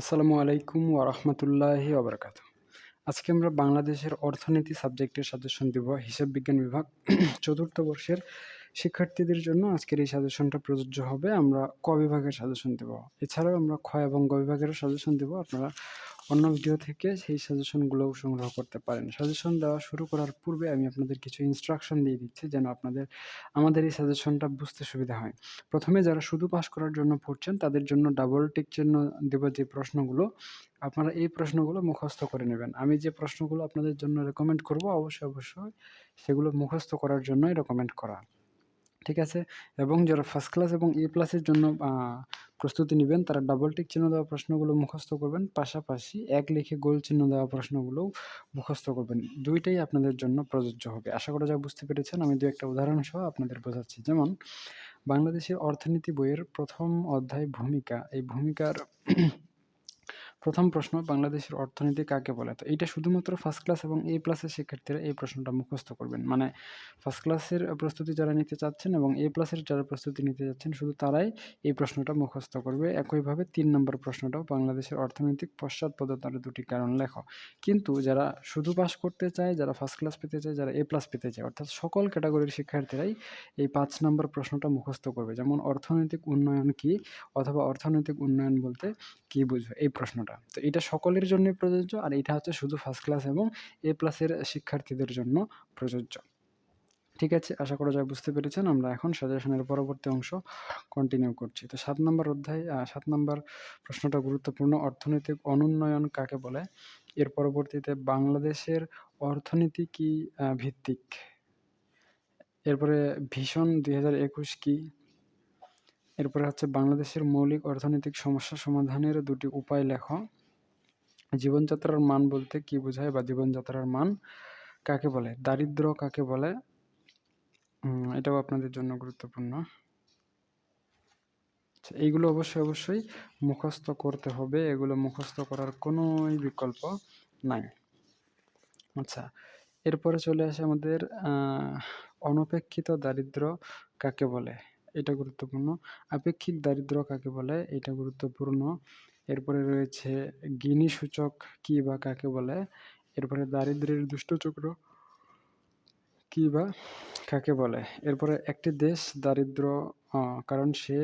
আসসালামু আলাইকুম ওরহমতুল্লাহ ওবরাকাত আজকে আমরা বাংলাদেশের অর্থনীতি সাবজেক্টের সাজেশন দিব হিসাব বিজ্ঞান বিভাগ। চতুর্থ বর্ষের শিক্ষার্থীদের জন্য আজকের এই সাজেশনটা প্রযোজ্য হবে। আমরা ক বিভাগের সাজেশন দেব। এছাড়াও আমরা খ এবং গ বিভাগেরও সাজেশন দেব। আপনারা অন্য ভিডিও থেকে সেই সাজেশনগুলোও সংগ্রহ করতে পারেন। সাজেশন দেওয়া শুরু করার পূর্বে আমি আপনাদের কিছু ইনস্ট্রাকশন দিয়ে দিচ্ছি যেন আপনাদের, আমাদের এই সাজেশনটা বুঝতে সুবিধা হয়। প্রথমে যারা শুধু পাস করার জন্য পড়ছেন, তাদের জন্য ডাবল টিক চিহ্ন দেব যে প্রশ্নগুলো। আপনারা এই প্রশ্নগুলো মুখস্থ করে নেবেন। আমি যে প্রশ্নগুলো আপনাদের জন্য রেকমেন্ড করব, অবশ্যই অবশ্যই সেগুলো মুখস্থ করার জন্যই রেকমেন্ড করা। ঠিক আছে? এবং যারা ফার্স্ট ক্লাস এবং এ প্লাসের জন্য প্রস্তুতি নেবেন, তারা ডাবল টিক চিহ্ন দেওয়া প্রশ্নগুলো মুখস্থ করবেন। পাশাপাশি এক লিখে গোল চিহ্ন দেওয়া প্রশ্নগুলোও মুখস্থ করবেন। দুইটাই আপনাদের জন্য প্রযোজ্য হবে। আশা করা যা বুঝতে পেরেছেন, আমি দু একটা উদাহরণ সহ আপনাদের বোঝাচ্ছি। যেমন, বাংলাদেশের অর্থনীতি বইয়ের প্রথম অধ্যায় ভূমিকা। এই ভূমিকার প্রথম প্রশ্ন, বাংলাদেশের অর্থনীতি কাকে বলে? তো এইটা শুধুমাত্র ফার্স্ট ক্লাস এবং এ প্লাসের শিক্ষার্থীরা এই প্রশ্নটা মুখস্থ করবেন। মানে ফার্স্ট ক্লাসের প্রস্তুতি যারা নিতে চাচ্ছেন এবং এ প্লাসের যারা প্রস্তুতি নিতে যাচ্ছেন শুধু তারাই এই প্রশ্নটা মুখস্থ করবে। একইভাবে তিন নম্বর প্রশ্নটাও, বাংলাদেশের অর্থনৈতিক পশ্চাৎপদতার দুটি কারণ লেখো। কিন্তু যারা শুধু পাস করতে চায়, যারা ফার্স্ট ক্লাস পেতে চায়, যারা এ প্লাস পেতে চায়, অর্থাৎ সকল ক্যাটাগরির শিক্ষার্থীরাই এই পাঁচ নম্বর প্রশ্নটা মুখস্থ করবে। যেমন অর্থনৈতিক উন্নয়ন কি? অথবা অর্থনৈতিক উন্নয়ন বলতে কি বুঝবে? এই প্রশ্নটা। তো এটা সকলের জন্য প্রযোজ্য আর এটা হচ্ছে শুধু ফার্স্ট ক্লাস এবং এ প্লাসের শিক্ষার্থীদের জন্য প্রযোজ্য। ঠিক আছে? আশা করা যায় বুঝতে পেরেছেন। আমরা এখন সাজেশনের পরবর্তী অংশ কন্টিনিউ করছি। তো সাত নম্বর অধ্যায় সাত নম্বর প্রশ্নটা গুরুত্বপূর্ণ। অর্থনৈতিক অনুন্নয়ন কাকে বলে? এর পরবর্তীতে বাংলাদেশের অর্থনীতি কি ভিত্তিক? এরপরে ভীষণ দুই হাজার একুশ কি? এরপরে হচ্ছে বাংলাদেশের মৌলিক অর্থনৈতিক সমস্যা সমাধানের দুটি উপায় লেখ। জীবনযাত্রার মান বলতে কি বোঝায় বা জীবনযাত্রার মান কাকে বলে? দারিদ্র কাকে বলে? এটাও আপনাদের জন্য গুরুত্বপূর্ণ। আচ্ছা এইগুলো অবশ্যই অবশ্যই মুখস্থ করতে হবে। এগুলো মুখস্থ করার কোনোই বিকল্প নাই। আচ্ছা এরপরে চলে আসে আমাদের অনপেক্ষিত দারিদ্র কাকে বলে? এটা গুরুত্বপূর্ণ। আপেক্ষিক দারিদ্র কাকে বলে? এটা গুরুত্বপূর্ণ। এরপরে রয়েছে গিনি সূচক কি বা কাকে বলে? এরপরে দারিদ্রের দুষ্টচক্র কি বা কাকে বলে? এরপরে একটি দেশ দারিদ্র কারণ সে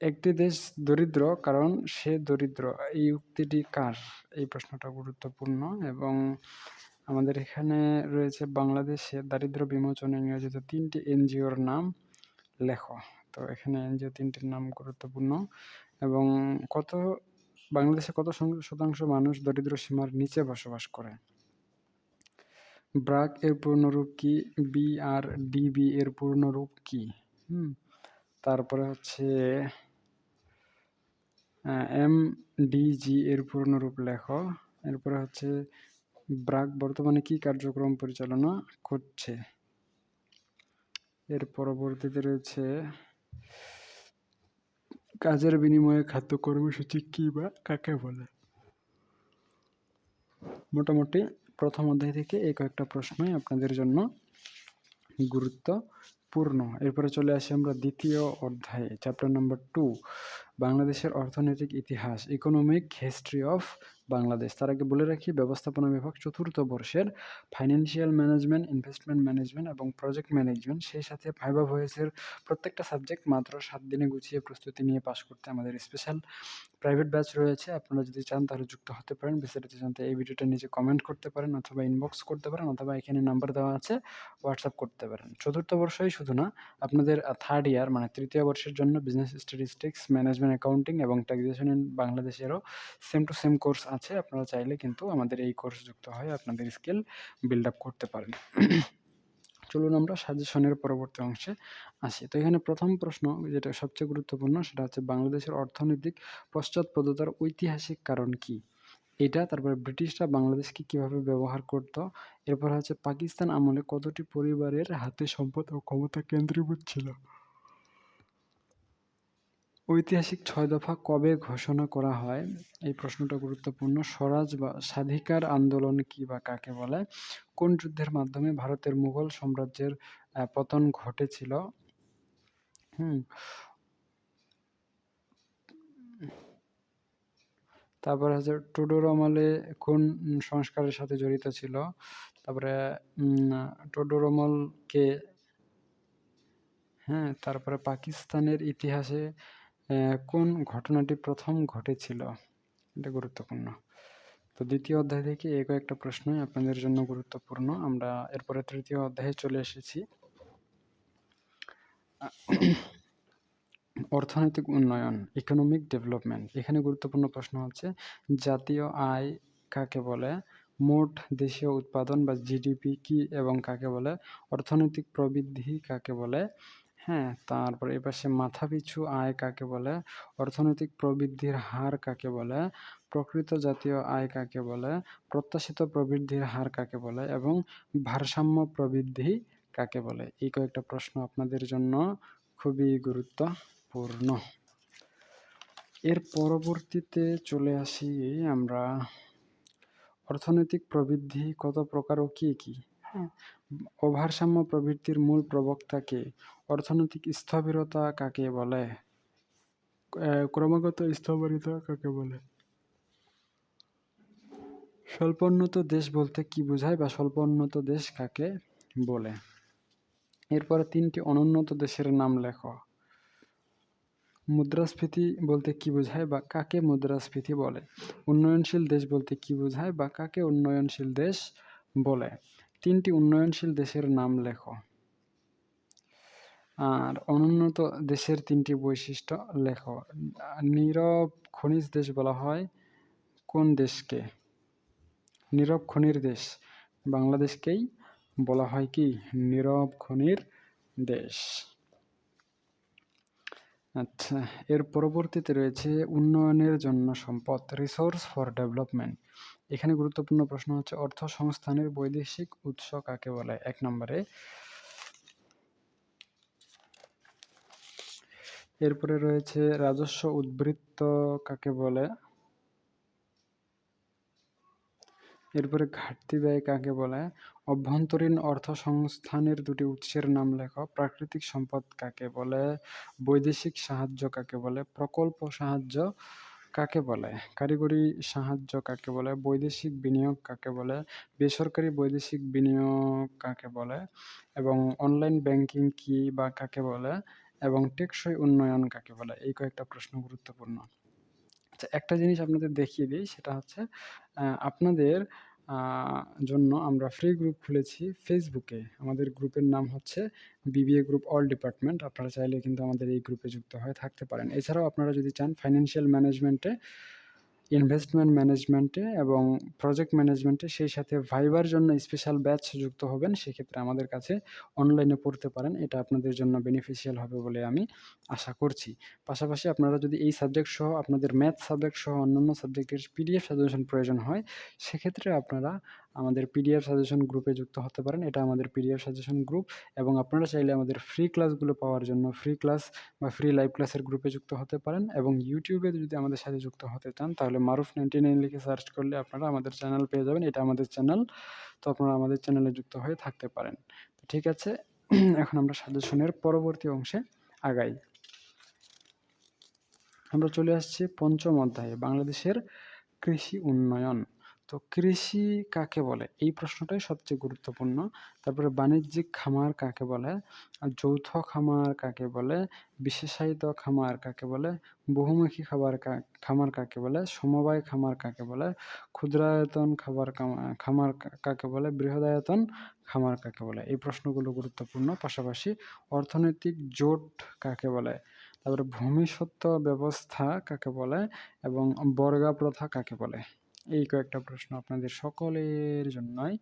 একটি দেশ দরিদ্র, কারণ সে দরিদ্র। এই উক্তিটি কার? এই প্রশ্নটা গুরুত্বপূর্ণ এবং আমাদের এখানে রয়েছে বাংলাদেশে দারিদ্র বিমোচনে নিয়োজিত তিনটি এনজিওর নাম। লেখো। তো এখানে এনজিও তিনটির নাম গুরুত্বপূর্ণ এবং কত, বাংলাদেশে কত শতাংশ মানুষ দরিদ্র সীমার নিচে বসবাস করে? ব্রাক এর পূর্ণরূপ কি? বি আর ডিবি এর পূর্ণরূপ কি? হুম, তারপরে হচ্ছে এম ডিজি এর পূর্ণরূপ লেখ। এরপরে হচ্ছে, ব্রাক বর্তমানে কি কার্যক্রম পরিচালনা করছে? পরবর্তীতে রয়েছে, কাজের বিনিময়ে খাদ্য কর্মসূচি কী বা কাকে বলে? মোটামুটি প্রথম অধ্যায় থেকে এই কয়েকটা প্রশ্নই আপনাদের জন্য গুরুত্বপূর্ণ। এরপরে চলে আসি আমরা দ্বিতীয় অধ্যায়ে চ্যাপ্টার নাম্বার টু বাংলাদেশের অর্থনৈতিক ইতিহাস ইকোনমিক হিস্ট্রি অফ বাংলাদেশ। তার আগে বলে রাখি, ব্যবস্থাপনা বিভাগ চতুর্থ বর্ষের ফাইন্যান্সিয়াল ম্যানেজমেন্ট ইনভেস্টমেন্ট ম্যানেজমেন্ট এবং প্রজেক্ট ম্যানেজমেন্ট সেই সাথে ভাইবা ভয়েসের প্রত্যেকটা সাবজেক্ট মাত্র সাত দিনে গুছিয়ে প্রস্তুতি নিয়ে পাশ করতে আমাদের স্পেশাল প্রাইভেট ব্যাচ রয়েছে। আপনারা যদি চান তাহলে যুক্ত হতে পারেন। বিস্তারিত জানতে এই ভিডিওটা নিচে কমেন্ট করতে পারেন অথবা ইনবক্স করতে পারেন অথবা এখানে নাম্বার দেওয়া আছে হোয়াটসঅ্যাপ করতে পারেন। চতুর্থ বর্ষই শুধু না, আপনাদের থার্ড ইয়ার মানে তৃতীয় বর্ষের জন্য বিজনেস স্ট্যাটিস্টিক্স ম্যানেজমেন্ট অ্যাকাউন্টিং এবং ট্যাক্সেশন ইন বাংলাদেশেরও সেম টু সেম কোর্স আছে। আপনারা চাইলে কিন্তু আমাদের এই কোর্স যুক্ত হয়ে আপনাদের স্কিল বিল্ড আপ করতে পারেন। চলুন আমরা সাজেশনের পরবর্তী অংশে আসি। তো এখানে প্রথম প্রশ্ন যেটা সবচেয়ে গুরুত্বপূর্ণ সেটা হচ্ছে, বাংলাদেশের অর্থনৈতিক পশ্চাৎপদতার ঐতিহাসিক কারণ কি? এটা, তারপরে ব্রিটিশরা বাংলাদেশকে কীভাবে ব্যবহার করত? এরপর হচ্ছে, পাকিস্তান আমলে কতটি পরিবারের হাতে সম্পদ ও ক্ষমতা কেন্দ্রীভূত ছিল? ঐতিহাসিক ছয় দফা কবে ঘোষণা করা হয়? এই প্রশ্নটা গুরুত্বপূর্ণ। স্বরাজ বা স্বাধিকার আন্দোলন কি বা কাকে বলে? কোন যুদ্ধের মাধ্যমে ভারতের মুঘল সাম্রাজ্যের পতন ঘটেছিল? হুম। তারপরে হচ্ছে টুডুর আমলে কোন সংস্কারের সাথে জড়িত ছিল? তারপরে টুডুর আমল হ্যাঁ তারপরে পাকিস্তানের ইতিহাসে কোন ঘটনাটি প্রথম ঘটেছিল? এটা গুরুত্বপূর্ণ। তো দ্বিতীয় অধ্যায় থেকে এই কয়েকটা প্রশ্নই আপনাদের জন্য গুরুত্বপূর্ণ। আমরা এরপরে তৃতীয় অধ্যায়ে চলে এসেছি। অর্থনৈতিক উন্নয়ন ইকোনমিক ডেভেলপমেন্ট এখানে গুরুত্বপূর্ণ প্রশ্ন হচ্ছে, জাতীয় আয় কাকে বলে? মোট দেশীয় উৎপাদন বা জিডিপি কি এবং কাকে বলে? অর্থনৈতিক প্রবৃদ্ধি কাকে বলে? হ্যাঁ তারপরে এপাশে মাথাপিছু আয় কাকে বলে? অর্থনৈতিক প্রবৃদ্ধির হার কাকে বলে? প্রকৃত জাতীয় আয় কাকে বলে? প্রত্যাশিত প্রবৃদ্ধির হার কাকে বলে? এবং ভারসাম্য প্রবৃদ্ধি কাকে বলে? এই কয়েকটা প্রশ্ন আপনাদের জন্য খুবই গুরুত্বপূর্ণ। এর পরবর্তীতে চলে আসি আমরা। অর্থনৈতিক প্রবৃদ্ধি কত প্রকার ও কি কি? হ্যাঁ। অভারসাম্য প্রবৃদ্ধির মূল প্রবক্তা কে অর্থনৈতিক স্থবিরতা কাকে বলে? ক্রমাগত স্থবিরতা কাকে বলে? স্বল্পোন্নত দেশ বলতে কি বোঝায় বা স্বল্পোন্নত দেশ কাকে বলে? এরপরে তিনটি অনুন্নত দেশের নাম লেখো। মুদ্রাস্ফীতি বলতে কি বোঝায় বা কাকে মুদ্রাস্ফীতি বলে? উন্নয়নশীল দেশ বলতে কি বোঝায় বা কাকে উন্নয়নশীল দেশ বলে? তিনটি উন্নয়নশীল দেশের নাম লেখো। আর অনুন্নত দেশের তিনটি বৈশিষ্ট্য লেখো। নীরব খনিজ দেশ বলা হয় কোন দেশকে? নীরব খনির দেশ বাংলাদেশকেই বলা হয় কি? নীরব খনির দেশ। আচ্ছা এর পরবর্তীতে রয়েছে উন্নয়নের জন্য সম্পদ রিসোর্স ফর ডেভেলপমেন্ট এখানে গুরুত্বপূর্ণ প্রশ্ন হচ্ছে অর্থ সংস্থানের বৈদেশিক উৎস কাকে বলে? এক নম্বরে, এরপরে রয়েছে, রাজস্ব উদ্বৃত্ত কাকে বলে? এরপরে ঘাটতি ব্যয় কাকে বলে? অভ্যন্তরীণ অর্থ সংস্থানের দুটি উৎসের নাম লেখো, প্রাকৃতিক সম্পদ কাকে বলে? বৈদেশিক সাহায্য কাকে বলে? প্রকল্প সাহায্য কাকে বলে? কারিগরি সাহায্য কাকে বলে? বৈদেশিক বিনিয়োগ কাকে বলে? বেসরকারি বৈদেশিক বিনিয়োগ কাকে বলে? এবং অনলাইন ব্যাংকিং কি বা কাকে বলে? এবং টেকসই উন্নয়ন কাকে বলে? এই কয়েকটা প্রশ্ন গুরুত্বপূর্ণ। আচ্ছা একটা জিনিস আপনাদের দেখিয়ে দিই, সেটা হচ্ছে আপনাদের জন্য আমরা ফ্রি গ্রুপ খুলেছি ফেসবুকে আমাদের গ্রুপের নাম হচ্ছে বিবিএ গ্রুপ অল ডিপার্টমেন্ট আপনারা চাইলে কিন্তু আমাদের এই গ্রুপে যুক্ত হয়ে থাকতে পারেন। এছাড়াও আপনারা যদি চান ফাইন্যান্সিয়াল ম্যানেজমেন্টে ইনভেস্টমেন্ট ম্যানেজমেন্টে এবং প্রজেক্ট ম্যানেজমেন্টে সেই সাথে ভাইবার জন্য স্পেশাল ব্যাচ যুক্ত হবেন, সেক্ষেত্রে আমাদের কাছে অনলাইনে পড়তে পারেন। এটা আপনাদের জন্য বেনিফিশিয়াল হবে বলে আমি আশা করছি। পাশাপাশি আপনারা যদি এই সাবজেক্ট সহ, আপনাদের ম্যাথ সাবজেক্ট সহ, অন্যান্য সাবজেক্টের পিডিএফ সাজেশন প্রয়োজন হয়, সেক্ষেত্রে আপনারা আমাদের পিডিএফ সাজেশন গ্রুপে যুক্ত হতে পারেন। এটা আমাদের পিডিএফ সাজেশন গ্রুপ এবং আপনারা চাইলে আমাদের ফ্রি ক্লাসগুলো পাওয়ার জন্য ফ্রি ক্লাস বা ফ্রি লাইভ ক্লাসের গ্রুপে যুক্ত হতে পারেন এবং ইউটিউবে যদি আমাদের সাথে যুক্ত হতে চান, তাহলে মারুফ নাইনটি নাইন লিখে সার্চ করলে আপনারা আমাদের চ্যানেল পেয়ে যাবেন। এটা আমাদের চ্যানেল তো আপনারা আমাদের চ্যানেলে যুক্ত হয়ে থাকতে পারেন। তো ঠিক আছে, এখন আমরা সাজেশনের পরবর্তী অংশে আগাই। আমরা চলে আসছি পঞ্চম অধ্যায়ে, বাংলাদেশের কৃষি উন্নয়ন। তো কৃষি কাকে বলে এই প্রশ্নটাই সবচেয়ে গুরুত্বপূর্ণ তারপরে বাণিজ্যিক খামার কাকে বলে যৌথ খামার কাকে বলে বিশেষায়িত খামার কাকে বলে বহুমুখী খাবার খামার কাকে বলে সমবায় খামার কাকে বলে ক্ষুদ্রায়তন খাবার খামার কাকে বলে বৃহদায়তন খামার কাকে বলে এই প্রশ্নগুলো গুরুত্বপূর্ণ পাশাপাশি অর্থনৈতিক জোট কাকে বলে তারপরে ভূমিসত্ত্ব ব্যবস্থা কাকে বলে এবং বর্গা প্রথা কাকে বলে এই কয়েকটা প্রশ্ন আপনাদের সকলের জন্যই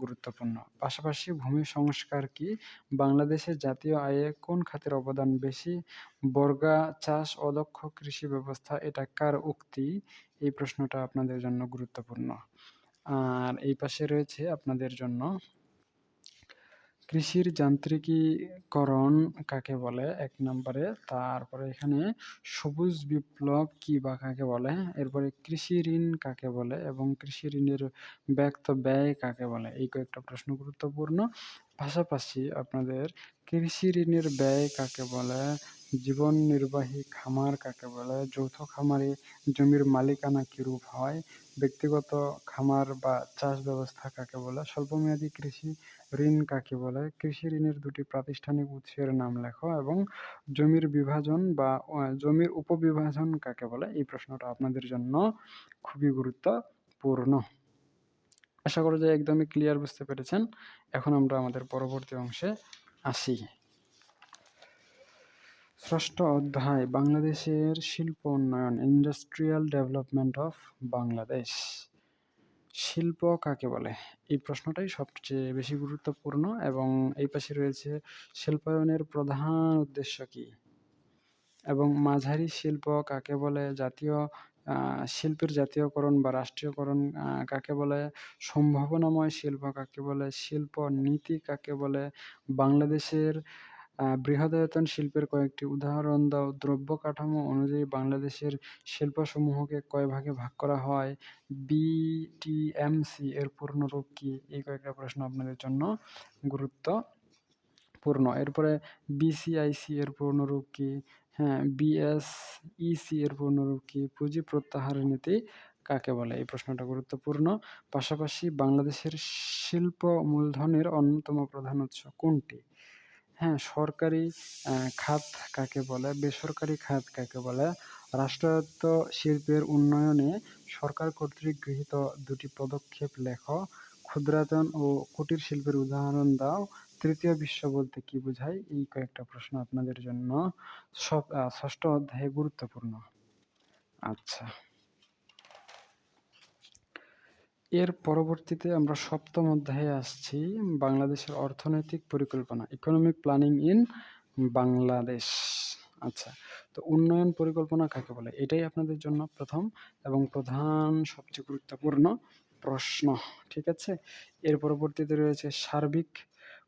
গুরুত্বপূর্ণ। পাশাপাশি ভূমি সংস্কার কি? বাংলাদেশের জাতীয় আয়ে কোন খাতের অবদান বেশি? বর্গা চাষ অদক্ষ কৃষি ব্যবস্থা, এটা কার উক্তি? এই প্রশ্নটা আপনাদের জন্য গুরুত্বপূর্ণ। আর এই পাশে রয়েছে আপনাদের জন্য কৃষির যান্ত্রিকীকরণ কাকে বলে? এক নম্বরে। তারপরে এখানে সবুজ বিপ্লব কি বা কাকে বলে? এরপরে কৃষি ঋণ কাকে বলে? এবং কৃষি ঋণের ব্যক্ত ব্যয় কাকে বলে? এই কয়েকটা প্রশ্ন গুরুত্বপূর্ণ। পাশাপাশি আপনাদের কৃষি ঋণের ব্যয় কাকে বলে? জীবন নির্বাহী খামার কাকে বলে? যৌথ খামারে জমির মালিকানা কিরূপ হয়? ব্যক্তিগত খামার বা চাষ ব্যবস্থা কাকে বলে? স্বল্পমেয়াদী কৃষি ঋণ কাকে বলে? কৃষি ঋণের দুটি প্রাতিষ্ঠানিক উৎসের নাম লেখো এবং জমির বিভাজন বা জমির উপবিভাজন কাকে বলে? এই প্রশ্নটা আপনাদের জন্য খুবই গুরুত্বপূর্ণ। আশা করি যে একদমই ক্লিয়ার বুঝতে পেরেছেন। এখন আমরা আমাদের পরবর্তী অংশে আসি। ষষ্ঠ অধ্যায়, বাংলাদেশের শিল্প উন্নয়ন ইন্ডাস্ট্রিয়াল ডেভেলপমেন্ট অফ বাংলাদেশ শিল্প কাকে বলে? এই প্রশ্নটাই সবচেয়ে বেশি গুরুত্বপূর্ণ এবং এই পাশে রয়েছে শিল্পায়নের প্রধান উদ্দেশ্য কি? এবং মাঝারি শিল্প কাকে বলে? জাতীয় শিল্পের জাতীয়করণ বা রাষ্ট্রীয়করণ কাকে বলে? সম্ভাবনাময় শিল্প কাকে বলে? শিল্প নীতি কাকে বলে? বাংলাদেশের বৃহদায়তন শিল্পের কয়েকটি উদাহরণ দাও। দ্রব্য কাঠামো অনুযায়ী বাংলাদেশের শিল্পসমূহকে কয় ভাগে ভাগ করা হয়? বিটিএমসি এর পূর্ণরূপ কি? এই কয়েকটা প্রশ্ন আপনাদের জন্য গুরুত্বপূর্ণ। এরপরে বিসিআইসি এর পূর্ণরূপ কি? হ্যাঁ বিএসইসি এর পূর্ণরূপ কি? পুঁজি প্রত্যাহার নীতি কাকে বলে? এই প্রশ্নটা গুরুত্বপূর্ণ। পাশাপাশি বাংলাদেশের শিল্প মূলধনের অন্যতম প্রধান উৎস কোনটি? হ্যাঁ সরকারি খাত কাকে বলে? বেসরকারি খাত কাকে বলে? রাষ্ট্রায়ত্ত শিল্পের উন্নয়নে সরকার কর্তৃক গৃহীত দুটি পদক্ষেপ লেখ। ক্ষুদ্রায়তন ও কুটির শিল্পের উদাহরণ দাও। তৃতীয় বিশ্ব বলতে কি বোঝায় এই কয়েকটা প্রশ্ন আপনাদের জন্য। ষষ্ঠ অধ্যায়ে গুরুত্বপূর্ণ। আচ্ছা। এর পরবর্তীতে আমরা সপ্তম অধ্যায়ে আসছি, বাংলাদেশের অর্থনৈতিক পরিকল্পনা ইকোনমিক প্ল্যানিং ইন বাংলাদেশ আচ্ছা তো উন্নয়ন পরিকল্পনা কাকে বলে? এটাই আপনাদের জন্য প্রথম এবং প্রধান, সবচেয়ে গুরুত্বপূর্ণ প্রশ্ন, ঠিক আছে? এর পরবর্তীতে রয়েছে সার্বিক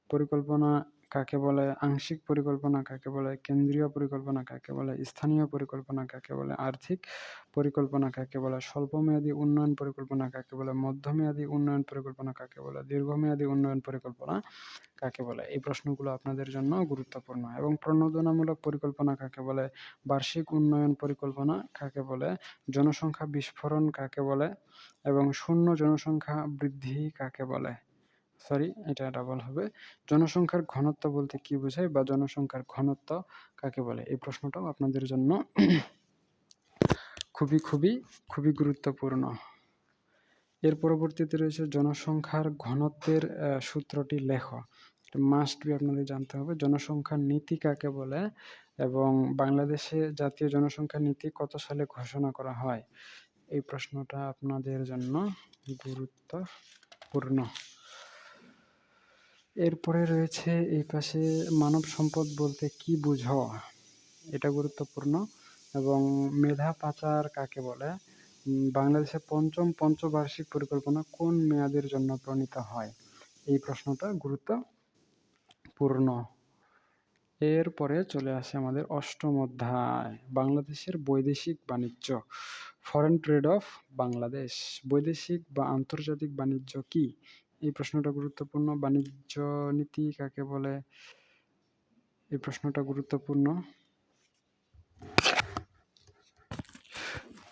পরিকল্পনা কাকে বলে আংশিক পরিকল্পনা কাকে বলে কেন্দ্রীয় পরিকল্পনা কাকে বলে স্থানীয় পরিকল্পনা কাকে বলে আর্থিক পরিকল্পনা কাকে বলে স্বল্পমেয়াদী উন্নয়ন পরিকল্পনা কাকে বলে মধ্যমেয়াদী উন্নয়ন পরিকল্পনা কাকে বলে দীর্ঘমেয়াদী উন্নয়ন পরিকল্পনা কাকে বলে এই প্রশ্নগুলো আপনাদের জন্য গুরুত্বপূর্ণ এবং প্রণোদনামূলক পরিকল্পনা কাকে বলে বার্ষিক উন্নয়ন পরিকল্পনা কাকে বলে জনসংখ্যা বিস্ফোরণ কাকে বলে এবং শূন্য জনসংখ্যা বৃদ্ধি কাকে বলে সরি এটা ডাবল হবে। জনসংখ্যার ঘনত্ব বলতে কি বোঝায় বা জনসংখ্যার ঘনত্ব কাকে বলে? এই প্রশ্নটাও আপনাদের জন্য খুবই খুবই খুবই গুরুত্বপূর্ণ। এর পরবর্তীতে রয়েছে জনসংখ্যার ঘনত্বের সূত্রটি লেখ। মাস্ট বি আপনাদের জানতে হবে। জনসংখ্যার নীতি কাকে বলে? এবং বাংলাদেশে জাতীয় জনসংখ্যা নীতি কত সালে ঘোষণা করা হয়? এই প্রশ্নটা আপনাদের জন্য গুরুত্বপূর্ণ। এরপরে রয়েছে এই পাশে মানব সম্পদ বলতে কি বুঝো? এটা গুরুত্বপূর্ণ। এবং মেধা পাচার কাকে বলে? বাংলাদেশের পঞ্চম পঞ্চবার্ষিক পরিকল্পনা কোন মেয়াদের জন্য প্রণীত হয়? এই প্রশ্নটা গুরুত্বপূর্ণ। এরপরে চলে আসে আমাদের অষ্টম অধ্যায়, বাংলাদেশের বৈদেশিক বাণিজ্য ফরেন ট্রেড অফ বাংলাদেশ। বৈদেশিক বা আন্তর্জাতিক বাণিজ্য কি? এই প্রশ্নটা গুরুত্বপূর্ণ। বাণিজ্য নীতি কাকে বলে? এই প্রশ্নটা গুরুত্বপূর্ণ।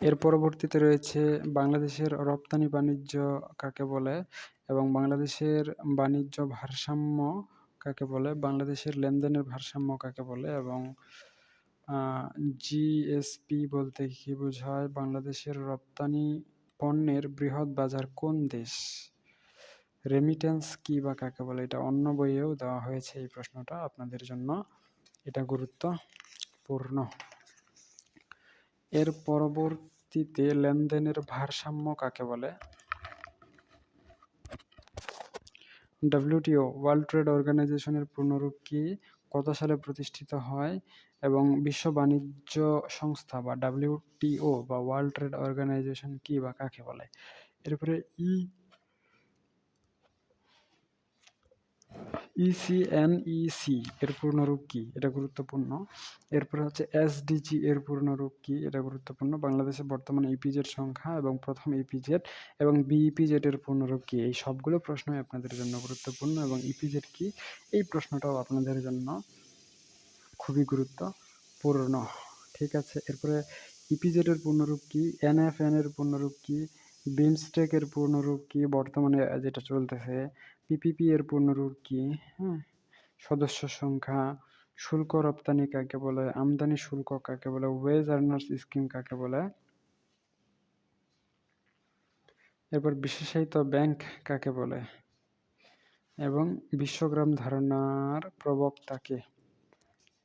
এর পরবর্তীতে রয়েছে, বাংলাদেশের রপ্তানি বাণিজ্য কাকে বলে? এবং বাংলাদেশের বাণিজ্য ভারসাম্য কাকে বলে? বাংলাদেশের লেনদেনের ভারসাম্য কাকে বলে? এবং জিএসপি বলতে কি বোঝায়? বাংলাদেশের রপ্তানি পণ্যের বৃহৎ বাজার কোন দেশ? রেমিটেন্স কি বা কাকে বলে, এটা অন্য বইয়েও দেওয়া হয়েছে এই প্রশ্নটা আপনাদের জন্য। এটা গুরুত্বপূর্ণ। এর পরবর্তীতে লেনদেনের ভারসাম্য কাকে বলে? ডাব্লিউটিও ওয়ার্ল্ড ট্রেড অর্গানাইজেশনের পূর্ণরূপ কি, কত সালে প্রতিষ্ঠিত হয় এবং বিশ্ব বাণিজ্য সংস্থা বা ডাব্লিউটিও বা ওয়ার্ল্ড ট্রেড অর্গানাইজেশন কি বা কাকে বলে? এরপরে ই ইসিএনইসি এর পূর্ণরূপ কি? এটা গুরুত্বপূর্ণ। এরপরে হচ্ছে এসডিজি এর পূর্ণরূপ কি? এটা গুরুত্বপূর্ণ। বাংলাদেশে বর্তমানে ইপিজেড সংখ্যা এবং প্রথম ইপিজেড এবং বিইপিজেড এর পূর্ণরূপ কি? এই সবগুলো প্রশ্নই আপনাদের জন্য গুরুত্বপূর্ণ এবং ইপিজেড কি? এই প্রশ্নটাও আপনাদের জন্য খুবই গুরুত্বপূর্ণ। ঠিক আছে, এরপরে ইপিজেড এর পূর্ণরূপ কি? এনএফএন এর পূর্ণরূপ কি? বিমস্টেক এর পূর্ণরূপ কি? বর্তমানে যেটা চলতেছে পিপিপি এর পূর্ণরূপ কি? হ্যাঁ সদস্য সংখ্যা, শুল্ক রপ্তানি কাকে বলে, আমদানি শুল্ক কাকে বলে ওয়েজ আর্নার্স স্কিম কাকে বলে? এরপর বিশেষায়িত ব্যাংক কাকে বলে? এবং বিশ্বগ্রাম ধারণার প্রবক্তাকে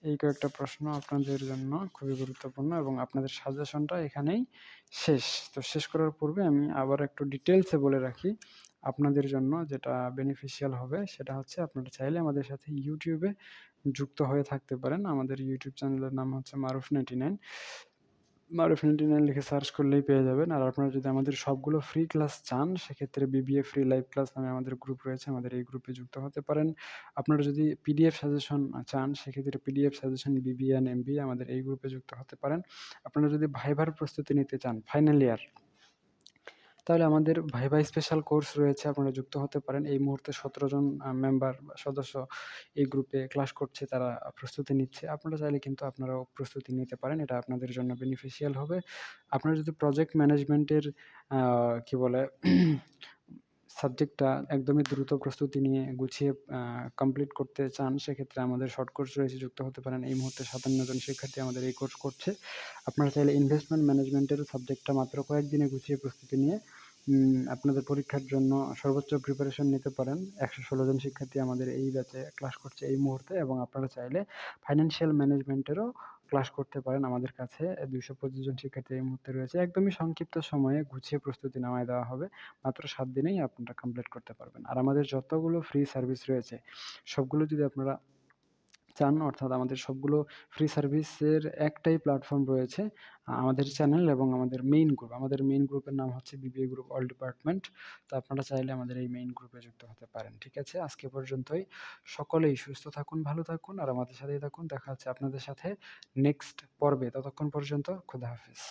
এই কয়েকটা প্রশ্ন আপনাদের জন্য খুবই গুরুত্বপূর্ণ এবং আপনাদের সাজেশনটা এখানেই শেষ। তো শেষ করার পূর্বে আমি আবার একটু ডিটেলসে বলে রাখি। আপনাদের জন্য যেটা বেনিফিশিয়াল হবে সেটা হচ্ছে আপনারা চাইলে আমাদের সাথে ইউটিউবে যুক্ত হয়ে থাকতে পারেন। আমাদের ইউটিউব চ্যানেলের নাম হচ্ছে Maruf ninety nine. Maruf ninety nine লিখে সার্চ করলেই পেয়ে যাবেন। আর আপনারা যদি আমাদের সবগুলো ফ্রি ক্লাস চান, সেক্ষেত্রে বিবিএ ফ্রি লাইভ ক্লাস নামে আমাদের গ্রুপ রয়েছে। আমাদের এই গ্রুপে যুক্ত হতে পারেন। আপনারা যদি পিডিএফ সাজেশন চান, সেক্ষেত্রে পিডিএফ সাজেশন বিবিএন এমবি আমাদের এই গ্রুপে যুক্ত হতে পারেন। আপনারা যদি ভাইভার প্রস্তুতি নিতে চান ফাইনাল ইয়ার তাহলে আমাদের ভাইভা স্পেশাল কোর্স রয়েছে, আপনারা যুক্ত হতে পারেন। এই মুহূর্তে সতেরো জন মেম্বার বা সদস্য এই গ্রুপে ক্লাস করছে, তারা প্রস্তুতি নিচ্ছে। আপনারা চাইলে কিন্তু আপনারাও প্রস্তুতি নিতে পারেন, এটা আপনাদের জন্য বেনিফিশিয়াল হবে। আপনারা যদি প্রজেক্ট ম্যানেজমেন্টের কি বলে সাবজেক্টটা একদমই দ্রুত প্রস্তুতি নিয়ে গুছিয়ে কমপ্লিট করতে চান, সেক্ষেত্রে আমাদের শর্ট কোর্স রয়েছে, যুক্ত হতে পারেন। এই মুহূর্তে সাতান্ন জন শিক্ষার্থী আমাদের এই কোর্স করছে। আপনারা চাইলে ইনভেস্টমেন্ট ম্যানেজমেন্টের সাবজেক্টটা মাত্র কয়েকদিনে গুছিয়ে প্রস্তুতি নিয়ে আপনাদের পরীক্ষার জন্য সর্বোচ্চ প্রিপারেশন নিতে পারেন। একশো ষোলো জন শিক্ষার্থী আমাদের এই ব্যাচে ক্লাস করছে এই মুহূর্তে এবং আপনারা চাইলে ফাইন্যান্সিয়াল ম্যানেজমেন্টেরও ক্লাস করতে পারেন আমাদের কাছে। দুইশো পঁচিশ জন শিক্ষার্থী এই মুহূর্তে রয়েছে। একদমই সংক্ষিপ্ত সময়ে গুছিয়ে প্রস্তুতি নামায় দেওয়া হবে। মাত্র সাত দিনেই আপনারা কমপ্লিট করতে পারবেন। আর আমাদের যতগুলো ফ্রি সার্ভিস রয়েছে, সবগুলো যদি আপনারা চান, অর্থাৎ আমাদের সবগুলো ফ্রি সার্ভিসের একটাই প্ল্যাটফর্ম রয়েছে, আমাদের চ্যানেল এবং আমাদের মেইন গ্রুপ আমাদের মেইন গ্রুপের নাম হচ্ছে বিবিএ গ্রুপ অল ডিপার্টমেন্ট তো আপনারা চাইলে আমাদের এই মেইন গ্রুপে যুক্ত হতে পারেন, ঠিক আছে? আজকে পর্যন্তই। সকলেই সুস্থ থাকুন, ভালো থাকুন, আর আমাদের সাথেই থাকুন। দেখা হচ্ছে আপনাদের সাথে নেক্সট পর্বে। ততক্ষণ পর্যন্ত খুদা হাফিজ।